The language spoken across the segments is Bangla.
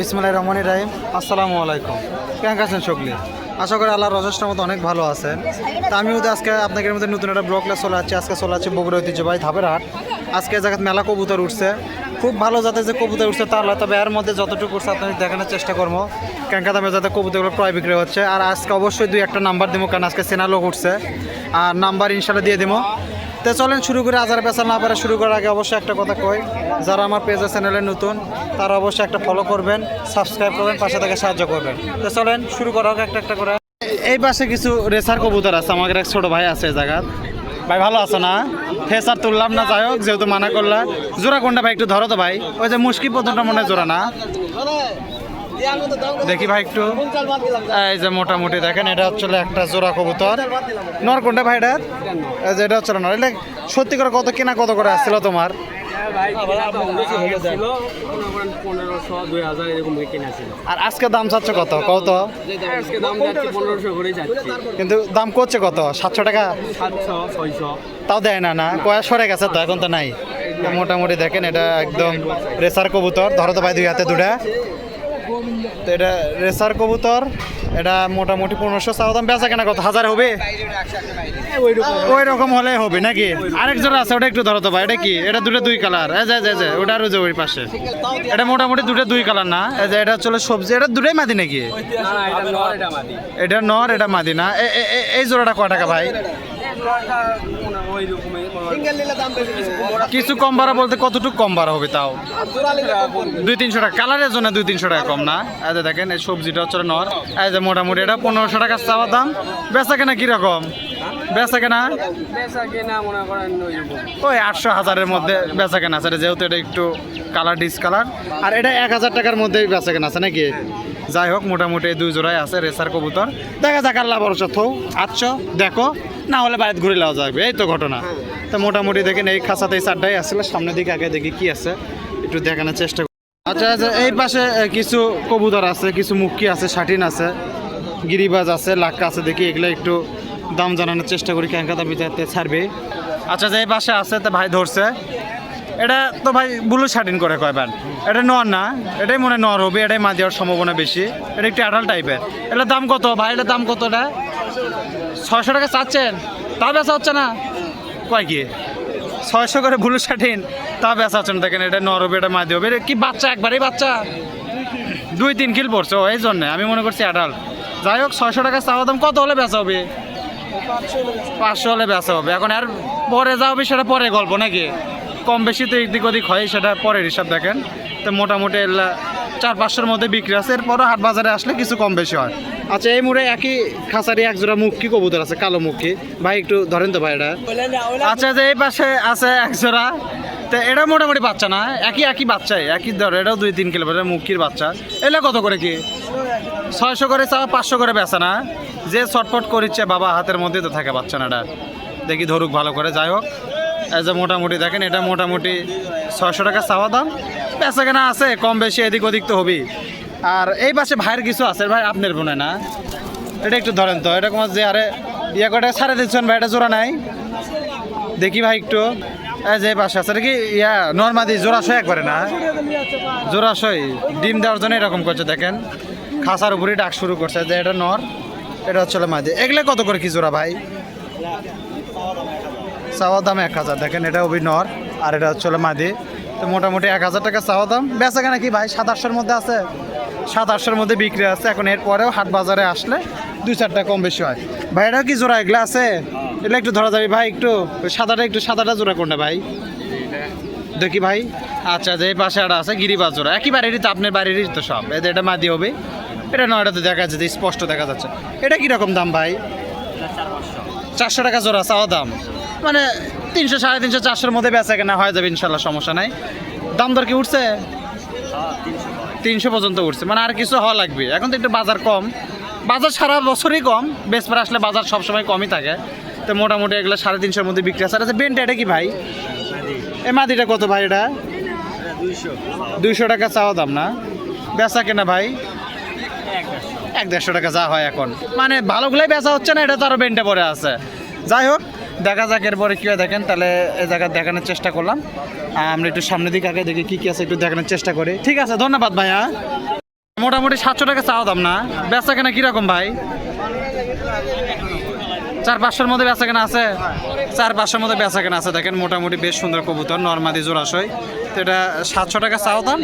বিসমুল্লাহ রহমান রাহিম। আসসালামু আলাইকুম। কেমন আছেন সকলে? আশা করি আল্লাহর রজস্টার মতো অনেক ভালো আছেন। তা আমিও আজকে আপনাদের মধ্যে নতুন একটা ব্লগ ক্লাস চলে যাচ্ছে আজকে চলে যাচ্ছে বগুড়া ঐতিহ্যবাহী ধাপের হাট। আজকে জায়গায় মেলা কবুতর উঠছে। খুব ভালো যাতে যে কবুতর উঠছে তা নয়, তবে এর মধ্যে যতটুকু উঠছে আপনাদের দেখানোর চেষ্টা করব। কেনকা দামে যাতে কবুতরগুলো ক্রয় বিক্রি হচ্ছে। আর আজকে অবশ্যই দুই একটা নাম্বার দেবো কারণ আজকে সেনা লোক উঠছে। আর নাম্বার ইনশাল্লাহ দিয়ে দেবো। তো চলেন শুরু করে, আজার পেশা না পারে শুরু করার আগে অবশ্যই একটা কথা কই, যারা আমার পেজে চ্যানেলে নতুন, তারা অবশ্যই একটা ফলো করবেন সাবস্ক্রাইব করবেন, পাশে থেকে সাহায্য করবেন। তো চলেন শুরু করা হোক একটা একটা করে। এই পাশে কিছু রেসার কবুতর আছে, আমাদের এক ছোট ভাই আছে এই জায়গার ভাই, ভালো আছে না? ফেসার তুললাম না, যাই হোক, যেহেতু মানা করলাম জোড়া কোনটা ভাই, একটু ধরো তো ভাই। ওই যে মুশকি পর্যন্ত মনে হয় জোড়া না? দেখি ভাই একটু। এই যে মোটামুটি দেখেন, এটা হচ্ছে একটা জোড়া কবুতর। নর কোনটা ভাই এটা? এটা হচ্ছে নর। সত্যি করে কত কেনা, কত করে আসছিল তোমার? আর আজকে দাম চাচ্ছে কত? কত? কিন্তু দাম করছে কত? সাতশো টাকা? তাও দেয় না না। কয়া সরে গেছে তো, এখন তো নাই। মোটামুটি দেখেন, এটা একদম রেসার কবুতর। ধরো তো ভাই দুই হাতে দুটা। তো এটা রেসার কবুতর, এটা মোটামুটি পনেরোশো চাওয়া দাম। বেচা কেনা কত? হাজার হবে? ওই রকম হলে হবে নাকি? আরেক জোড়া আছে, ওটা একটু ধরো তো ভাই, এটা কি? এটা দুটো দুই কালার এই যে এই যে ওটা আরও যে পাশে। এটা মোটামুটি দুটো দুই কালার না? এটা চলে সবজি। এটা দুটোই মাদি নাকি? এটা নর, এটা মাদি। না? এই জোড়াটা কয় টাকা ভাই? কিছু কম বাড়া বলতে কতটুকু কম বাড়া হবে তাও? দুই তিনশো টাকা। কালারের জন্য দুই তিনশো টাকা কম না? এই যে দেখেন, এই সবজিটা হচ্ছে নর। এই যে মোটামুটি এটা পনেরোশো টাকা চাওয়া দাম। বেচা কেনা কীরকম? বেচা কেনা? ওই আটশো হাজারের মধ্যে বেচা কেনা আছে। যেহেতু এটা একটু কালার ডিসকালার আর এটা এক হাজার টাকার মধ্যেই বেচা কেনা আছে নাকি? যাই হোক, মোটামুটি দুই জোড়াই আছে রেসার কবুতর। দেখা যাক আল্লাহ ভরসা, থৌ আটশো দেখো, না হলে বাড়িতে ঘুরে নেওয়া যাবে, এই তো ঘটনা। তো মোটামুটি দেখেন, এই খাঁচাতে এই চারটাই আসলে সামনের দিকে আগে দেখি কি আছে, একটু দেখানোর চেষ্টা করি। আচ্ছা আচ্ছা এই পাশে কিছু কবুতর আছে, কিছু মুক্কি আছে শাটিন আছে, গিরিবাজ আছে, লাক্কা আছে, দেখি এগুলো একটু দাম জানানোর চেষ্টা করি ক্যাঙ্কা দাম ছাড়বে। আচ্ছা যে এই পাশে আছে, তো ভাই ধরছে। এটা তো ভাই ব্লু শাটিন করে কয় ব্যান এটা নর না, এটাই মনে নর হবে, এটাই মা দেওয়ার সম্ভাবনা বেশি। এটা একটু অ্যাডাল্ট টাইপের এটার দাম কত ভাই? এটার দাম কত এটা? ছয়শো টাকা চাচ্ছেন? তা বেচা হচ্ছে না? কয় কি? ছয়শো করে ব্লু শাটিন তা বেচা হচ্ছে না। দেখেন, এটা নর হবে, এটা মা দিয়ে হবে কি বাচ্চা? একবারই বাচ্চা? দুই তিন কিল পড়ছে এই জন্যে। আমি মনে করছি অ্যাডাল্ট যাই হোক, ছয়শো টাকা চাওয়া দাম কত হলে বেচা হবে? পাঁচশো হলে বেচা হবে। এখন আর পরে যা হবে, সেটা পরে গল্প, নাকি? কম বেশি তো এদিক ওদিক হয়, সেটা পরের হিসাব দেখেন। তো মোটামুটি চার পাঁচশোর মধ্যে বিক্রি আছে, এরপরও হাট বাজারে আসলে কিছু কম বেশি হয়। আচ্ছা এই মুড়ে একই খাঁচারি এক জোড়া মুখী কবুতর আছে, কালো মুখী ভাই, একটু ধরেন তো ভাই এটা। আচ্ছা যে এই পাশে আছে এক জোড়া তো এটা মোটামুটি বাচ্চা না? একই একই বাচ্চাই একই ধর, এটাও দুই, তিন কিলোমিটার মুখির বাচ্চা। এলে কত করে কি? ছয়শো করে চা পাঁচশো করে বেচা না? যে ছটফট করিচ্ছে বাবা, হাতের মধ্যে তো থাকে বাচ্চা না এটা দেখি ধরুক ভালো করে, যাই হোক। যে মোটামুটি দেখেন, এটা মোটামুটি ছয়শো টাকা চাওয়া দাম। বেচা কেনা আছে, কম বেশি এদিক ওদিক তো হবেই। আর এই পাশে ভাইয়ের কিছু আছে, ভাই আপনার বোনে না? এটা একটু ধরেন তো, এটা যে আরে ইয়ে করে ছাড়ে দিচ্ছেন ভাই এটা জোড়া নাই। দেখি ভাই একটু যে পাশে আছে কি ইয়া নর্মাদি, জোড়াশয় একবারে না? জোড়াশয়, ডিম দেওয়ার জন্য এরকম করছে, দেখেন। খাসার উপরেই ডাক শুরু করছে যে এটা নর, এটা হচ্ছে মাদি। এগুলো কত করে কি জোড়া ভাই? চাওয়া দাম এক হাজার। দেখেন এটা অভি নর আর এটা হচ্ছে মাদি। তো মোটামুটি এক হাজার টাকা চাওয়া দাম। বেচা কেনা কি ভাই? সাত আটশোর মধ্যে আছে? সাত আটশোর মধ্যে বিক্রি আছে। এখন এরপরেও হাট বাজারে আসলে দুই চারটা কম বেশি হয়। ভাই এটা কি জোড়া? এগুলো আছে? এগুলো একটু ধরা যাবে। ভাই একটু সাদাটা একটু সাদাটা জোড়া কোনটা ভাই? দেখি ভাই। আচ্ছা যে এই পাশে একটা আছে গিরিবাজ জোড়া। একই বাড়িরই তো আপনার বাড়িরই তো সব। এতে এটা মাদি হবে। এটা নয় এটা তো দেখা যাচ্ছে স্পষ্ট দেখা যাচ্ছে। এটা কীরকম দাম ভাই? চারশো টাকা জোড়া চাওয়া দাম। মানে তিনশো, সাড়ে তিনশো, চারশোর মধ্যে বেচা কেনা হয়ে যাবে, ইনশাল্লাহ, সমস্যা নাই। দাম দর কি উঠছে? তিনশো পর্যন্ত উঠছে। মানে আর কিছু হওয়া লাগবে। এখন তো একটু বাজার কম। বাজার সারা বছরই কম। বেসপার আসলে বাজার সবসময় কমই থাকে। তো মোটামুটি এগুলো সাড়ে তিনশোর মধ্যে বিক্রি আছে। আর বেনটা এটা কি ভাই? এ মাদিটা কত ভাই এটা? দুইশো টাকা চাওয়া দাম না? বেচা কেনা ভাই? এক দেড়শো টাকা যা হয় এখন। মানে ভালোগুলাই বেচা হচ্ছে না, এটা তো আরও বেন্টে পরে আছে। যাই হোক, দেখা যাক, এরপরে কী দেখেন, তাহলে এ জায়গা দেখানোর চেষ্টা করলাম। আমরা একটু সামনের দিকে আগে দেখি কী কী আছে, একটু দেখানোর চেষ্টা করি। ঠিক আছে, ধন্যবাদ ভাইয়া। মোটামুটি সাতশো টাকা চাওয়া দাম না? বেচা কেনা কীরকম ভাই? চার পাঁচশোর মধ্যে বেচা কেনা আছে? চার পাঁচশোর মধ্যে বেচা কেনা আছে। দেখেন মোটামুটি বেশ সুন্দর কবুতর নর্মাদি জোড়াশয়। তো এটা সাতশো টাকা চাওয়া দাম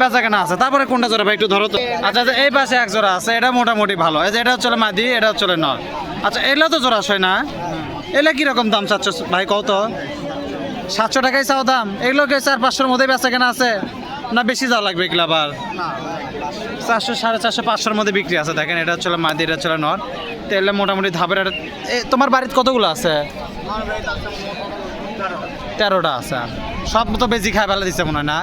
বেচা কেনা আছে। তারপরে কোনটা জোড়া ভাই একটু ধরো তো। আচ্ছা আচ্ছা, এই পাশে এক জোড়া আছে। এটা মোটামুটি ভালো। এই যে এটা হচ্ছে মাদি এটা হচ্ছে নর। আচ্ছা এগুলো তো জোড়াশয় না? এগুলো কীরকম দাম চাচ্ছ ভাই কত? সাতশো টাকাই চাও দাম। এগুলোকে চার পাঁচশোর মধ্যে বেচা কেনা আছে? না বেশি যাওয়া লাগবে এগুলো আবার? চারশো সাড়ে চারশো পাঁচশোর মধ্যে বিক্রি আছে। দেখেন এটা হচ্ছে মাদি এটা হচ্ছে নর। তো এগুলো মোটামুটি ধাপের তোমার বাড়িতে কতগুলো আছে? তেরোটা আছে। সব তো বেশি খাই ফেলা দিচ্ছে মনে হয় না?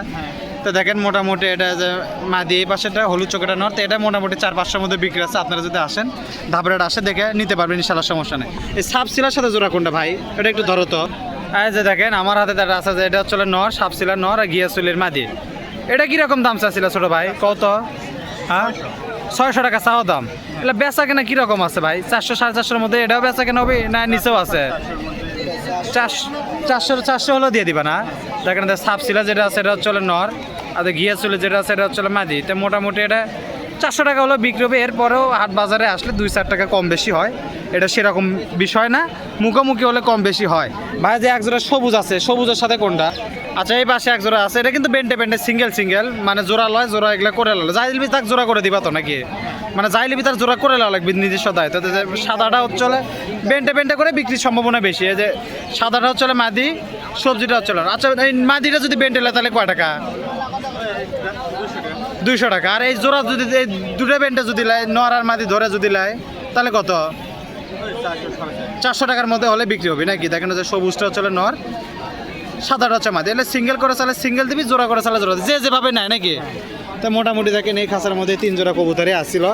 তো দেখেন মোটামুটি এটা যে মাদি এই পাশেটা হলুদ চোখেটা নর্থ এটা মোটামুটি চার পাঁচশোর মধ্যে বিক্রি আছে। আপনারা যদি আসেন ধাপের আসে দেখে নিতে পারবেন ইনশাল্লাহ সমস্যা নেই। এই সাবসিলার সাথে জোড়া কোনটা ভাই? এটা একটু ধরো তো। এই যে দেখেন আমার হাতে যেটা আছে যে এটা হচ্ছে নর সাবসিলার নর আর গিয়াসুলের মাদি। এটা কীরকম দাম চাচ্ছিল ছোট ভাই? কত? হ্যাঁ? ছয়শো টাকা চাওয়া দাম। এটা বেচা কেনা কীরকম আছে ভাই? চারশো, সাড়ে চারশোর মধ্যে এটাও বেচা কেনা হবে না নিচেও আছে? চারশো চারশো হলেও দিয়ে দিবা না? দেখেন সাপ ছিল যেটা আছে, এটা হচ্ছে নর। আর ঘিয়া ছিল যেটা আছে, এটা হচ্ছে মাদি। তো মোটামুটি এটা চারশো টাকা হলো বিক্রি হবে, এরপরেও হাট বাজারে আসলে দুই চার টাকা কম বেশি হয়। এটা সেরকম বিষয় না, মুখোমুখি হলে কম বেশি হয়। ভাই, যে একজোড়া সবুজ আছে, সবুজের সাথে কোনটা? আচ্ছা এই পাশে এক জোড়া আছে, এটা কিন্তু বেন্টে বেন্টে সিঙ্গেল সিঙ্গেল মানে জোড়া লয়, জোড়া এগুলো করে লয়। যাই লিবি তাক জোড়া করে দিবা তো নাকি? মানে যাই লিবি তার জোড়া করে লওয়া লাগবে নিজস্ব দায়িত্ব সাদাটা হচ্ছে বেন্টে বেন্টে করে বিক্রির সম্ভাবনা বেশি। এই যে সাদাটা হচ্ছে মাদি, সবজিটা হচ্ছে আচ্ছা এই মাদিটা যদি বেন্টে লয় তাহলে কয় টাকা? দুইশো টাকা। আর এই জোড়া যদি এই দুটো বেন্টে যদি লাই নর আর ধরে যদি লাই, তাহলে কত? চারশো টাকার মধ্যে হলে বিক্রি হবে নাকি? দেখেন যে সবুজটা হচ্ছে নর সাদাটা হচ্ছে মাদি। এলে সিঙ্গেল করে চালে সিঙ্গেল দিবি, জোড়া করে চালে জোড়া। যে যেভাবে নেয় নাকি? তো মোটামুটি দেখেন এই খাঁচার মধ্যে তিন জোড়া কবুতরই আসছিল।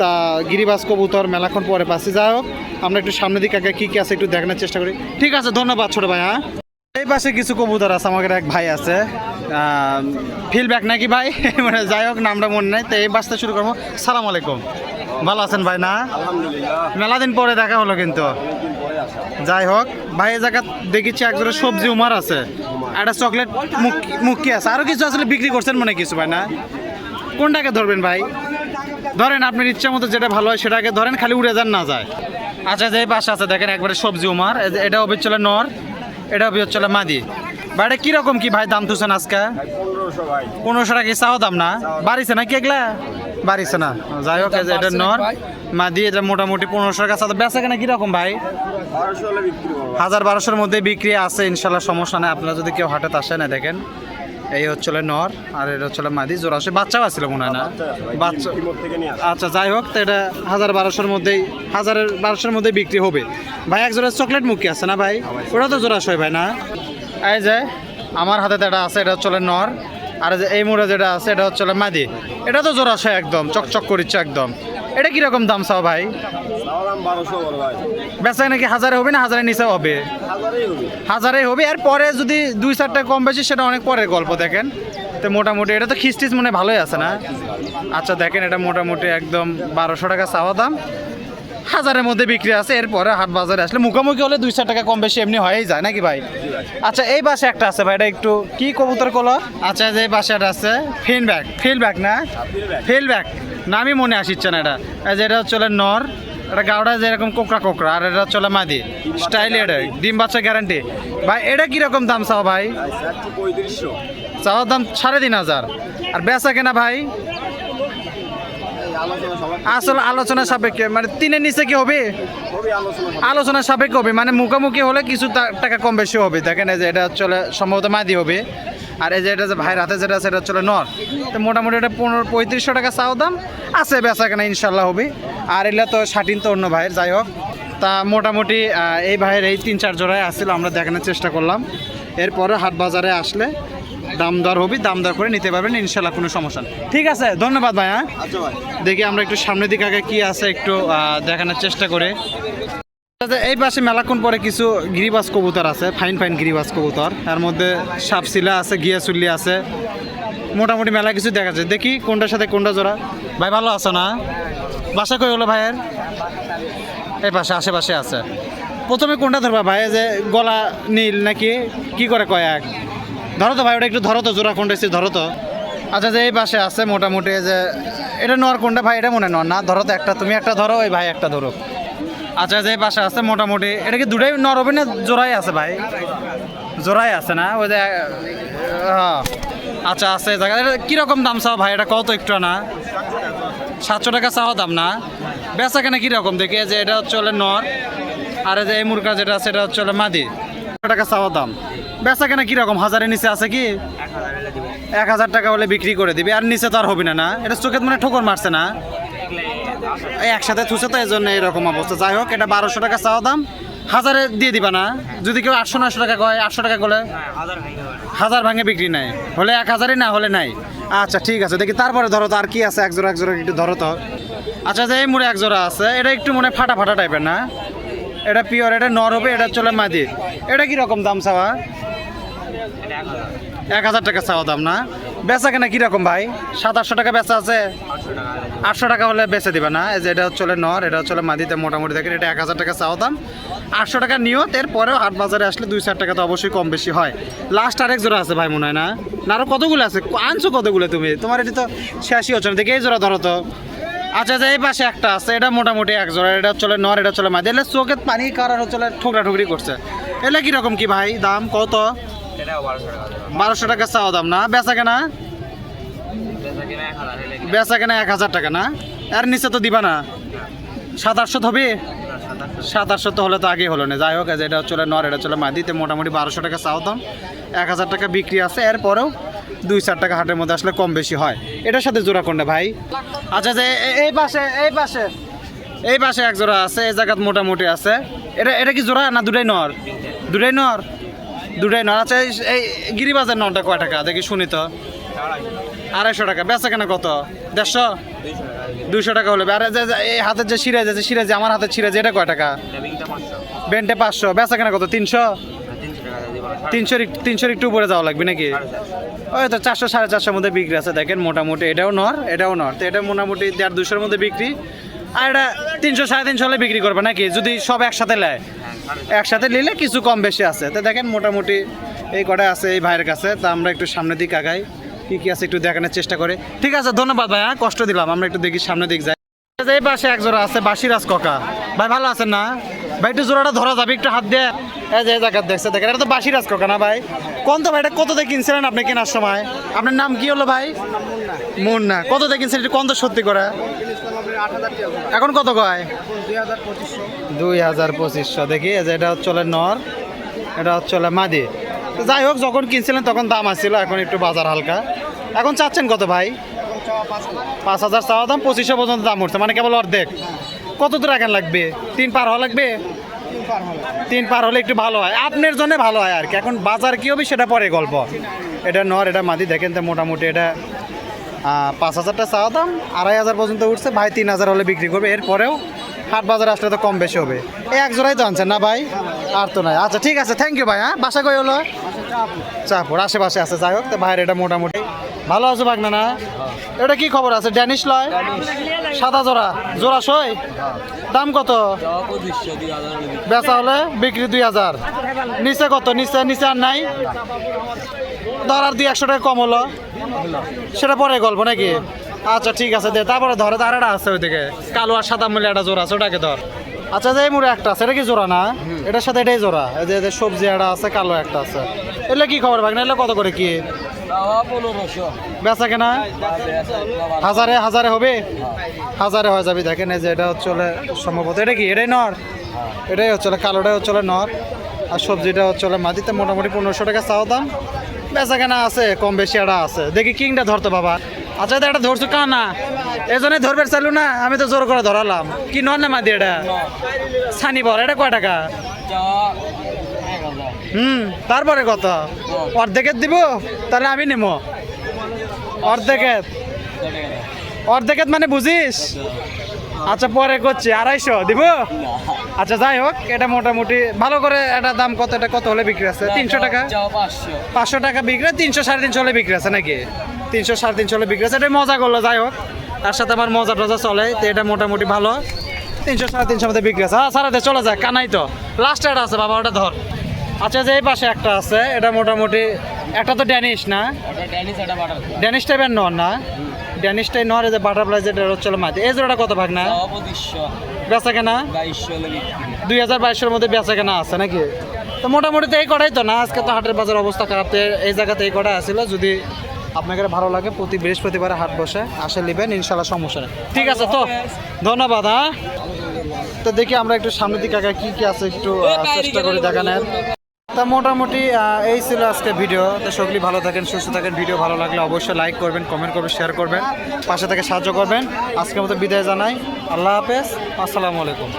তা গিরিবাস কবুতর মেলাক্ষণ পরে পাচ্ছি। যাই হোক, আমরা একটু সামনের দিকে আগে কী কী আছে একটু দেখানোর চেষ্টা করি। ঠিক আছে, ধন্যবাদ ছোটো ভাই হ্যাঁ। এই পাশে কিছু কবুতর আছে আমাদের এক ভাই আছে। ফিডব্যাক নাকি ভাই? মানে যাই হোক নামটা মনে নাই তো এই বাসটা শুরু করব। সালাম আলাইকুম। ভালো আছেন ভাই না? মেলা দিন পরে দেখা হলো কিন্তু। যাই হোক ভাই এই জায়গা দেখেছি একজোড়া সবজি উমার আছে। একটা চকলেট মুখি আছে। আরও কিছু আসলে বিক্রি করছেন মনে কিছু ভাই না? কোনটাকে ধরবেন ভাই? ধরেন আপনার ইচ্ছা মতো যেটা ভালো হয় সেটাকে ধরেন খালি উড়ে যান না যায়। আচ্ছা যে পাশে আছে দেখেন একবারে সবজি উমার। এটা হবে নর। এটা হচ্ছে চলে মাদি। ভাই এটা কীরকম কি ভাই দাম তুছেন আজকে? পনেরোশো টাকা কি চাও দাম না? বাড়িছে না কি একলা বাড়িছে না। যাই হোক এটা নর। মাদি এটা মোটামুটি পনেরোশো টাকা চাও বেচা কেনা কীরকম ভাই? হাজার বারোশোর মধ্যে বিক্রি আছে ইনশাল্লাহ সমস্যা নেই। আপনারা যদি কেউ হাটে আসে না দেখেন। এই হচ্ছিল নর আর এটা হচ্ছিল মাদি। জোড়া আসে বাচ্চাও আসছিল মনে হয় না? বাচ্চা আচ্ছা যাই হোক তো এটা হাজার বারোশোর মধ্যেই হাজারের বারোশোর মধ্যে বিক্রি হবে। ভাই এক জোড়া চকলেট মুখি আছে না ভাই? ওটা তো জোড়া ভাই না? এই যে আমার হাতে যেটা আছে এটা হচ্ছে নর। আর এই মোড়ে যেটা আছে এটা হচ্ছে মাদি। এটা তো জোড়া সই একদম চকচক করিচ্ছে একদম। এটা কীরকম দাম চাও ভাই? বেচা নাকি হাজারে হবে না হাজারের নিচে হবে? হাজারে হবে। আর পরে যদি দুই চারটা কম বেশি সেটা অনেক পরের গল্প দেখেন। তো মোটামুটি এটা তো খিস্টিস মনে হয় ভালোই আছে না? আচ্ছা দেখেন এটা মোটামুটি একদম বারোশো টাকা চাওয়া দাম। হাজারের মধ্যে বিক্রি আছে এরপরে হাট বাজারে আসলে মুখোমুখি হলে দুই চার টাকা কম বেশি এমনি হয়েই যায় নাকি ভাই? আচ্ছা এই পাশে একটা আছে ভাই এটা একটু কি কবুতর কলর আচ্ছা যে এই পাশে একটা আছে ফিনব্যাক ফিলব্যাক না? ফিলব্যাক নামই মনে আসিচ্ছে না এটা। এই যে এটা হচ্ছে নর এটা গাওড়া যেরকম কোকড়া কোকড়া আর এটা চলে মাদি স্টাইল এটা ডিম বাচ্চা গ্যারান্টি ভাই এটা কীরকম দাম চাও ভাই? একশো চাওয়ার দাম সাড়ে তিন হাজার। আর বেচা কেনা ভাই? আসলে আলোচনা সাপেক্ষে মানে তিনের নিচে কি হবে? আলোচনা সাপেক্ষে। হবে মানে মুখোমুখি হলে কিছু টাকা কম বেশি হবে। দেখেন এই যে এটা চলে সম্ভবত মাদি হবে। আর এই যে এটা যে ভাইয়ের হাতে যেটা সেটা চলে নর। তো মোটামুটি এটা পনেরো পঁয়ত্রিশশো টাকা চাও দাম আছে বেচা কেনা ইনশাল্লাহ হবে। আর এগুলা তো ষাটিন তো অন্য ভাইয়ের যাই হোক। তা মোটামুটি এই ভাইয়ের এই তিন চার জোড়ায় আসছিল আমরা দেখানোর চেষ্টা করলাম। এরপরে হাট বাজারে আসলে দাম দর হবে দাম দর করে নিতে পারবেন ইনশাল্লাহ কোনো সমস্যা নেই। ঠিক আছে ধন্যবাদ ভাই হ্যাঁ? আচ্ছা ভাই। দেখি আমরা একটু সামনের দিকে আগে কি আছে একটু দেখানোর চেষ্টা করে। আচ্ছা, এই পাশে মেলাক্ষণ পরে কিছু গিরিবাস কবুতর আছে ফাইন ফাইন গিরিবাস কবুতর। তার মধ্যে সাপসিলা আছে গিয়াচুল্লি আছে। মোটামুটি মেলা কিছু দেখা যায়। দেখি কোনটার সাথে কোনটা জোড়া। ভাই ভালো আছো না? বাসা কই হলো ভাইয়ের? এই পাশে আশেপাশে আছে। প্রথমে কোনটা ধরবা ভাই? যে গলা নীল নাকি? কি করে কয় এক? ধরো তো ভাই, ওটা একটু ধরো তো, জোড়া কোনটা এসে ধরো তো। আচ্ছা যে এই পাশে আছে মোটামুটি যে, এটা নর কোনটা? ভাই, এটা মনে নর না, ধরো তো একটা, তুমি একটা ধরো, ওই ভাই একটা ধরো আচ্ছা যে এই পাশে আছে মোটামুটি, এটা কি দুটাই নর হবে না জোড়াই আছে ভাই? জোড়াই আছে না? ওই যে হ্যাঁ। আচ্ছা আছে জায়গা এটা কীরকম দাম চাও ভাই? এটা কত একটু না সাতশো টাকা চাওয়া দাম না? বেচা কেনা কীরকম? দেখি যে এটা হচ্ছে নর, আর এই যে এই মুরগা যেটা আছে, এটা হচ্ছে মাদি। টাকা চাওয়া দাম। বেচা কেনা কীরকম? হাজারের নিচে আছে কি? এক হাজার টাকা হলে বিক্রি করে দিবি, আর নিচে তো আর হবে না না। এটা চোখে মানে ঠোকর মারছে না? একসাথে থুছে তো এই জন্য এরকম অবস্থা। যাই হোক, এটা বারোশো টাকা চাওয়া দাম। হাজারে দিয়ে দিবা না। যদি কেউ আটশো নশো টাকা কয়, আটশো টাকা করলে হাজার ভাঙে বিক্রি নাই। হলে এক হাজারই না, হলে নাই। আচ্ছা ঠিক আছে, দেখি তারপরে ধরো তো আর কি আছে। এক জোড়া এক জোড়া একটু ধরো তো। আচ্ছা যে এই মুড়ে এক জোড়া আছে, এটা একটু মনে ফাটা ফাটা টাইপের না? এটা পিওর এটা নর হবে এটা চলে মাদি। এটা কি রকম দাম চাওয়া? এক হাজার টাকা চাওয়া দাম না। বেচা কেনা কীরকম ভাই? সাত আটশো টাকা বেচা আছে। আটশো টাকা হলে বেচে দিবে না। এই যে এটা হচ্ছে নর, এটা হচ্ছে মাদিতে মোটামুটি দেখেন, এটা এক হাজার টাকা চাওয়া দাম। আটশো টাকা নিয়ত এরপরেও হাট বাজারে আসলে দুই চার টাকা তো অবশ্যই কম বেশি হয়। লাস্ট আরেক জোড়া আছে ভাই, মনে হয় না? না আরও কতগুলো আছে? আনছো কতগুলো তুমি? তোমার এটি তো শেষই হচ্ছে না। দেখে এই জোড়া ধরো তো। আচ্ছা যে এই পাশে একটা আছে, এটা মোটামুটি এক জোড়া, এটা চলে নর, এটা চলে মাদি। এলে চোখে পানি কারণ হচ্ছে ঠোকরা ঠুকরি করছে। এলে কীরকম কি ভাই দাম? কত? বারোশো টাকা চাওয়া দাম না? বেচা কেনা? বেচা কেনা এক হাজার টাকা না? আর নিচে তো দিবা না। সাত আটশো তো হবে? সাত আটশো তো হলে তো আগে হলো না। যাই হোক এটা চলে নর এটা চলে মাদিতে মোটামুটি বারোশো টাকা চাওয়া দাম। এক হাজার টাকা বিক্রি আছে এরপরেও দুই চার টাকা হাটের মধ্যে আসলে কম বেশি হয়। এটার সাথে জোড়া কোনটা ভাই? আচ্ছা যে এই পাশে এই পাশে এই পাশে এক জোড়া আছে এই জায়গাত মোটামুটি আছে। এটা এটা কি জোড়া না দুটাই নর? দুটাই নর? দুটাই নর আচ্ছা এই- গিরিবাজার নরটা কয় টাকা? দেখি শুনি তো। আড়াইশো টাকা। বেচা কেনা কত? দেড়শো? দুশো টাকা হলে। আর এই হাতের যে সিরাজ আছে, সিরাজ, আমার হাতের সিরাজ, এটা কয় টাকা? বেন্টে পাঁচশো। বেচা কেনা কত? তিনশো? তিনশো তিনশোর একটু উপরে যাওয়া লাগবে নাকি? ওই তো চারশো, সাড়ে চারশোর মধ্যে বিক্রি আছে। দেখেন, মোটামুটি এটাও নর এটাও নর। তো এটা মোটামুটি দেড় দুশোর মধ্যে বিক্রি। আর এটা তিনশো, সাড়ে তিনশো হলে বিক্রি করবে নাকি? যদি সব একসাথে নেয়। একসাথে নিলে কিছু কম বেশি আছে। তো দেখেন মোটামুটি এই কটা আছে এই ভাইয়ের কাছে। তা আমরা একটু সামনের দিক আগাই, কি কি আছে একটু দেখানোর চেষ্টা করে। ঠিক আছে, ধন্যবাদ ভাই হ্যাঁ কষ্ট দিলাম, আমরা একটু দেখি সামনের দিক যাই। এই পাশে এক জোড়া আছে বাসিরাজ ককা। ভাই, ভালো আছেন না? ভাই, একটু জোড়াটা ধরা যাবে, একটু হাত দিয়ে। এই যে জায়গা দেখছে, দেখেন, এটা তো বাসিরাজ ককা না ভাই? কোন তো ভাই, এটা কত দিয়ে কিনছিলেন আপনি কেনার সময়? আপনার নাম কি হলো ভাই? মুন্না। কত দিয়ে কিনছিলেন একটু কোন তো সত্যি করে? এখন কত কয়? দুই হাজার পঁচিশশো। দেখি। এটা হচ্ছে নর এটা হচ্ছে মাদি। যাই হোক যখন কিনছিলেন তখন দাম আসছিল এখন একটু বাজার হালকা। এখন চাচ্ছেন কত ভাই? পাঁচ হাজার চাওয়া দাম পঁচিশশো পর্যন্ত দাম উঠছে মানে কেবল অর্ধেক। কত দূর এখন লাগবে? তিন পার হওয়া লাগবে? তিন পার হলে একটু ভালো হয়। আপনার জন্য ভালো হয় আর কি। এখন বাজার কি হবে সেটা পরে গল্প। এটা নর এটা মাদি দেখেন তো মোটামুটি এটা পাঁচ হাজারটা চাওয়া দাম, আড়াই হাজার পর্যন্ত উঠছে, ভাই তিন হাজার হলে বিক্রি করবে। এরপরেও হাট বাজার আসলে তো কম বেশি হবে। এক জোড়াই তো আনছেন না ভাই? আর তো নাই। আচ্ছা ঠিক আছে থ্যাংক ইউ ভাই হ্যাঁ? বাসা কই হলো? চাপুর আশেপাশে আছে, যাই হোক, তো ভাইয়ের এটা মোটামুটি। ভালো আছো বাগনা না? এটা কি খবর আছে? ড্যানিশ লয়? সাদা জোড়া। জোড়া সই? দাম কত? বেচা হলে বিক্রি দুই হাজার। নিচে কত? নিচে নিচে আর নাই? ধর আর দুই একশো টাকা কম হলো। সেটা পরে গল্প নাকি? আচ্ছা ঠিক আছে দে, তারপরে ধরে তার একটা আছে ওইদিকে। কালো আর সাদা মিলে একটা জোড়া আছে, ওটাকে ধর। আচ্ছা যে মুড়ে একটা আছে, এটা কি জোড়া না? এটার সাথে এটাই জোড়া। যে যে সবজি একটা আছে, কালো একটা আছে। এলে কি খবর ভাগ না এলে কত করে কি? বেচা কেনা? হাজারে হাজারে হবে? হাজারে হয়ে যাবে। দেখেন যে, এটা হচ্ছে সম্ভবত। এটা কি? এটাই নর? এটাই হচ্ছে কালোটাই হচ্ছে নর। আর সবজিটা হচ্ছে মাটিতে মোটামুটি পনেরোশো টাকা চাওয়া দাম। বেচা কেনা আছে, কম বেশি একটা আছে। দেখি কিংটা ধরতো বাবা। আচ্ছা এটা ধরছো কানা না? এই জন্যই ধরবে চাইলু না, আমি তো জোর করে ধরালাম। কি নর না মাদি এটা? ছানি বল, এটা কয় টাকা? হুম, তারপরে কত? অর্ধেকের দিব, তাহলে আমি নেব অর্ধেকের? অর্ধেকের মানে বুঝিস? আচ্ছা পরে করছি। আড়াইশো দিব? আচ্ছা যাই হোক এটা মোটামুটি ভালো করে এটা দাম কত এটা কত হলে বিক্রি আছে? তিনশো টাকা? পাঁচশো। টাকা বিক্রি তিনশো সাড়ে তিনশো হলে বিক্রি আছে নাকি? তিনশো সাড়ে তিনশো হলে বিক্রি আছে এটা মজা করল যাই হোক। তার সাথে আমার মজা টজা চলে তো এটা মোটামুটি ভালো। তিনশো সাড়ে তিনশো মধ্যে বিক্রি আছে। হ্যাঁ সারাতে চলে যায় কানাই তো। লাস্ট এটা আছে বাবা ওটা ধর। আচ্ছা যে এই পাশে একটা আছে এটা মোটামুটি একটা তো ড্যানিশ না? ড্যানিশ টাইপের নর না? ড্যানিশ টাইপ নর যে বাটারফ্লাই যেটা হচ্ছে মাঝে এই জোড়াটা কত ভাগ না বেচা কেনা? দুই হাজার বাইশের মধ্যে বেচা কেনা আছে নাকি? তো মোটামুটি তো এই কটাই তো না আজকে তো হাটের বাজার অবস্থা খারাপ তো এই জায়গাতে এই কটা আসছিল যদি আপনাকে ভালো লাগে প্রতি বৃহস্পতিবারে হাট বসে আসে নেবেন ইনশাল্লাহ সমস্যা নেই। ঠিক আছে তো ধন্যবাদ হ্যাঁ। তো দেখি আমরা একটু সামনের দিকে কি কি আছে একটু চেষ্টা করি দেখানোর তা মোটামুটি এই ছিল আজকে ভিডিও তো সকলেই ভালো থাকেন, সুস্থ থাকেন। ভিডিও ভালো লাগলে অবশ্যই লাইক করবেন কমেন্ট করবেন শেয়ার করবেন, পাশে থেকে সাহায্য করবেন। আজকের মতো বিদায় জানাই। আল্লাহ হাফেজ। আসসালামু আলাইকুম।